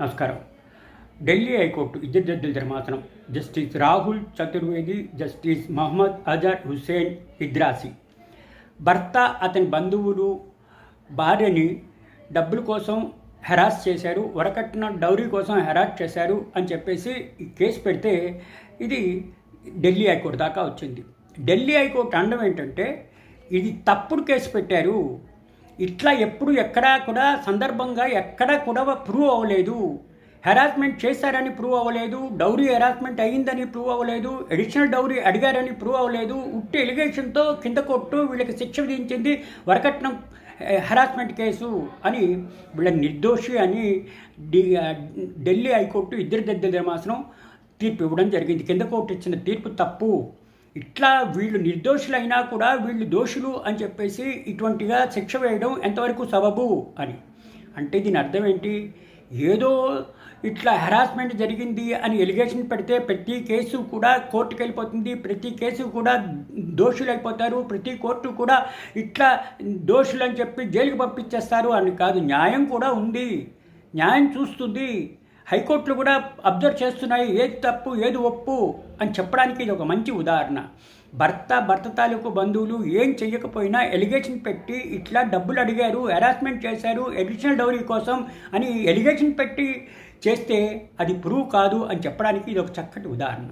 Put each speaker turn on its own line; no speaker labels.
నమస్కారం. ఢిల్లీ హైకోర్టు ఇద్దరు జడ్జిల ధర్మాసనం జస్టిస్ రాహుల్ చతుర్వేది జస్టిస్ మహమ్మద్ అజర్ హుస్సేన్ ఇద్రాసి. భర్త అతని బంధువులు భార్యని డబ్బుల కోసం హెరాస్ చేశారు వరకట్టిన డౌరీ కోసం హెరాస్ చేశారు అని చెప్పేసి కేసు పెడితే ఇది ఢిల్లీ హైకోర్టు దాకా వచ్చింది. ఢిల్లీ హైకోర్టు అనడం ఏంటంటే ఇది తప్పుడు కేసు పెట్టారు ఇట్లా ఎప్పుడు ఎక్కడా కూడా సందర్భంగా ఎక్కడా కూడా ప్రూవ్ అవ్వలేదు. హెరాస్మెంట్ చేశారని ప్రూవ్ అవ్వలేదు. డౌరీ హెరాస్మెంట్ అయ్యిందని ప్రూవ్ అవ్వలేదు. అడిషనల్ డౌరీ అడిగారని ప్రూవ్ అవ్వలేదు. ఉట్టి ఎలిగేషన్తో కింద కొట్టు వీళ్ళకి శిక్ష విధించింది వరకట్నం eh, హెరాస్మెంట్ కేసు అని వీళ్ళ నిర్దోషి అని ఢిల్లీ హైకోర్టు ఇద్దరు దగ్గర మాత్రం తీర్పు ఇవ్వడం జరిగింది. కింద కోర్టు ఇచ్చిన తీర్పు తప్పు. ఇట్లా వీళ్ళు నిర్దోషులైనా కూడా వీళ్ళు దోషులు అని చెప్పేసి ఇటువంటిగా శిక్ష వేయడం ఎంతవరకు సబబు అని. అంటే దీని అర్థం ఏంటి? ఏదో ఇట్లా హెరాస్మెంట్ జరిగింది అని ఎలిగేషన్ పెడితే ప్రతి కేసు కూడా కోర్టుకు వెళ్ళిపోతుంది ప్రతి కేసు కూడా దోషులు అయిపోతారు ప్రతి కోర్టు కూడా ఇట్లా దోషులు అని చెప్పి జైలుకి పంపించేస్తారు అని కాదు. న్యాయం కూడా ఉంది. న్యాయం చూస్తుంది. హైకోర్టులు కూడా అబ్జర్వ్ చేస్తున్నాయి ఏది తప్పు ఏది ఒప్పు అని చెప్పడానికి ఇది ఒక మంచి ఉదాహరణ. భర్త భర్త తాలూకు బంధువులు ఏం చెయ్యకపోయినా ఎలిగేషన్ పెట్టి ఇట్లా డబ్బులు అడిగారు హెరాస్మెంట్ చేశారు అడిషనల్ డౌరీ కోసం అని ఎలిగేషన్ పెట్టి చేస్తే అది ప్రూవ్ కాదు అని చెప్పడానికి ఇది ఒక చక్కటి ఉదాహరణ.